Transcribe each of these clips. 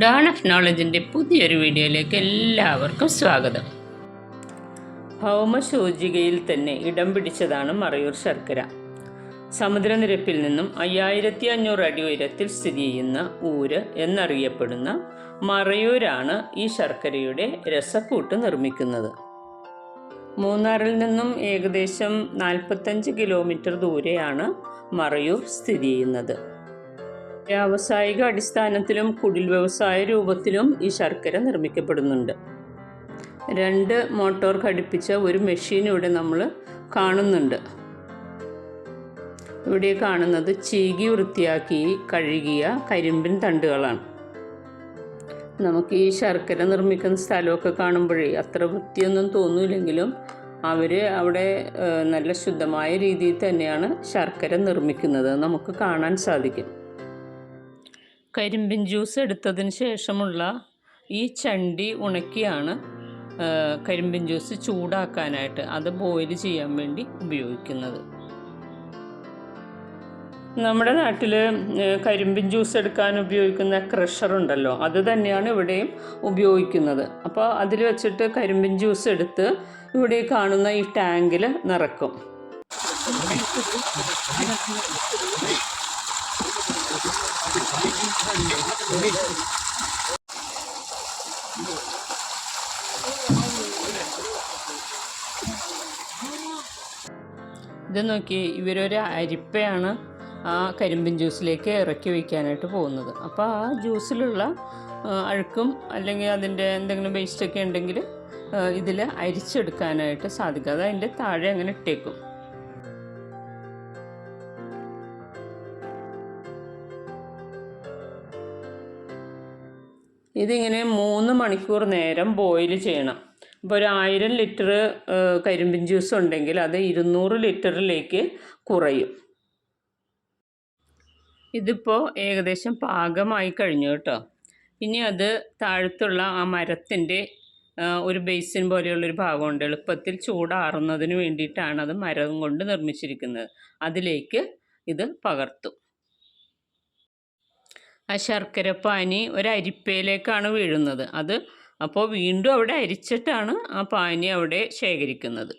Damn of നോളജിന്റെ പുതിയൊരു വീഡിയോയിലേക്ക് എല്ലാവർക്കും സ്വാഗതം. ഭൗമസൂചികയിൽ തന്നെ ഇടം പിടിച്ചതാണ് മറയൂർ ശർക്കര. സമുദ്രനിരപ്പിൽ നിന്നും അയ്യായിരത്തി അഞ്ഞൂറ് അടി ഉയരത്തിൽ സ്ഥിതി ചെയ്യുന്ന ഊര് എന്നറിയപ്പെടുന്ന മറയൂരാണ് ഈ ശർക്കരയുടെ രസക്കൂട്ട് നിർമ്മിക്കുന്നത്. മൂന്നാറിൽ നിന്നും ഏകദേശം നാൽപ്പത്തഞ്ച് കിലോമീറ്റർ ദൂരെയാണ് മറയൂർ സ്ഥിതി ചെയ്യുന്നത്. വ്യാവസായിക അടിസ്ഥാനത്തിലും കുടിൽ വ്യവസായ രൂപത്തിലും ഈ ശർക്കര നിർമ്മിക്കപ്പെടുന്നുണ്ട്. രണ്ട് മോട്ടോർ ഘടിപ്പിച്ച ഒരു മെഷീൻ ഇവിടെ നമ്മൾ കാണുന്നുണ്ട്. ഇവിടെ കാണുന്നത് ചീകി വൃത്തിയാക്കി കഴുകിയ കരിമ്പിൻ തണ്ടുകളാണ്. നമുക്ക് ഈ ശർക്കര നിർമ്മിക്കുന്ന സ്ഥലമൊക്കെ കാണുമ്പോഴേ അത്ര വൃത്തിയൊന്നും തോന്നില്ലെങ്കിലും അവർ അവിടെ നല്ല ശുദ്ധമായ രീതിയിൽ തന്നെയാണ് ശർക്കര നിർമ്മിക്കുന്നത്. നമുക്ക് കാണാൻ സാധിക്കും. കരിമ്പിൻ ജ്യൂസ് എടുത്തതിന് ശേഷമുള്ള ഈ ചണ്ടി ഉണക്കിയാണ് കരിമ്പിൻ ജ്യൂസ് ചൂടാക്കാനായിട്ട് അത് ബോയിൽ ചെയ്യാൻ വേണ്ടി ഉപയോഗിക്കുന്നത്. നമ്മുടെ നാട്ടിൽ കരിമ്പിൻ ജ്യൂസ് എടുക്കാൻ ഉപയോഗിക്കുന്ന ക്രഷർ ഉണ്ടല്ലോ അത് തന്നെയാണ് ഇവിടെയും ഉപയോഗിക്കുന്നത്. അപ്പോൾ അതിൽ വെച്ചിട്ട് കരിമ്പിൻ ജ്യൂസ് എടുത്ത് ഇവിടെ കാണുന്ന ഈ ടാങ്കിൽ നിറക്കും. ഇത് നോക്കി ഇവരൊരു അരിപ്പയാണ് ആ കരിമ്പിൻ ജ്യൂസിലേക്ക് ഇറക്കി വയ്ക്കാനായിട്ട് പോകുന്നത്. അപ്പോൾ ആ ജ്യൂസിലുള്ള അഴുക്കും അല്ലെങ്കിൽ അതിന്റെ എന്തെങ്കിലും വേസ്റ്റൊക്കെ ഉണ്ടെങ്കിൽ ഇതിൽ അരിച്ചെടുക്കാനായിട്ട് സാധിക്കും. അത് അതിന്റെ താഴെ അങ്ങനെ ഇട്ടേക്കും. ഇതിങ്ങനെ മൂന്ന് മണിക്കൂർ നേരം ബോയിൽ ചെയ്യണം. ഇപ്പോൾ ഒരു ആയിരം ലിറ്റർ കരിമ്പിൻ ജ്യൂസ് ഉണ്ടെങ്കിൽ അത് ഇരുന്നൂറ് ലിറ്ററിലേക്ക് കുറയും. ഇതിപ്പോൾ ഏകദേശം പാകമായി കഴിഞ്ഞു കേട്ടോ. ഇനി അത് താഴത്തുള്ള ആ മരത്തിന്റെ ഒരു ബേസിൻ പോലെയുള്ളൊരു ഭാഗമുണ്ട്. എളുപ്പത്തിൽ ചൂടാറുന്നതിന് വേണ്ടിയിട്ടാണ് അത് മരം കൊണ്ട് നിർമ്മിച്ചിരിക്കുന്നത്. അതിലേക്ക് ഇത് പകർത്തും. ആ ശർക്കരപ്പാനി ഒരു അരിപ്പയിലേക്കാണ് വീഴുന്നത്. അത് അപ്പോൾ വീണ്ടും അവിടെ അരിച്ചിട്ടാണ് ആ പാനി അവിടെ ശേഖരിക്കുന്നത്.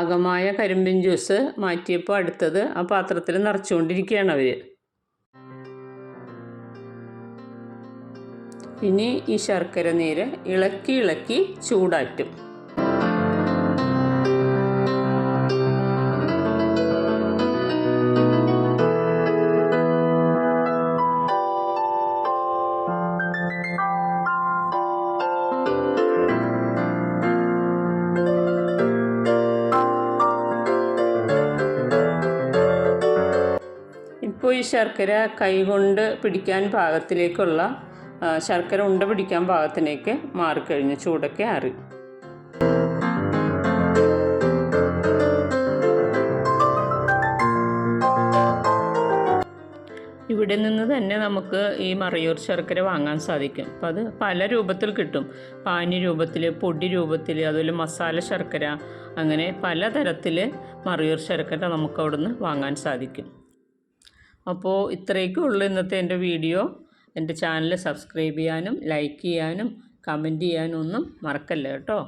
പാകമായ കരിമ്പിൻ ജ്യൂസ് മാറ്റിയപ്പോൾ അടുത്തത് ആ പാത്രത്തിൽ നിറച്ചുകൊണ്ടിരിക്കുകയാണ് അവർ ഇനി ഈ ശർക്കര നീര് ഇളക്കി ഇളക്കി ചൂടാറ്റും. ഈ ശർക്കര കൈകൊണ്ട് പിടിക്കാൻ പാകത്തിലേക്കുള്ള ശർക്കര ഉണ്ട പിടിക്കാൻ പാകത്തിലേക്ക് മാറിക്കഴിഞ്ഞു ചൂടൊക്കെ ആറി. ഇവിടെ നിന്ന് തന്നെ നമുക്ക് ഈ മറയൂർ ശർക്കര വാങ്ങാൻ സാധിക്കും. അപ്പം അത് പല രൂപത്തിൽ കിട്ടും. പാനി രൂപത്തിൽ പൊടി രൂപത്തിൽ അതുപോലെ മസാല ശർക്കര അങ്ങനെ പലതരത്തിൽ മറയൂർ ശർക്കര നമുക്ക് അവിടുന്ന് വാങ്ങാൻ സാധിക്കും. അപ്പോൾ ഇത്രയൊക്കെ ഉള്ളൂ ഇന്നത്തെ എന്റെ വീഡിയോ. എന്റെ ചാനൽ സബ്സ്ക്രൈബ് ചെയ്യാനും ലൈക്ക് ചെയ്യാനും കമന്റ് ചെയ്യാനും ഒന്നും മറക്കല്ല കേട്ടോ?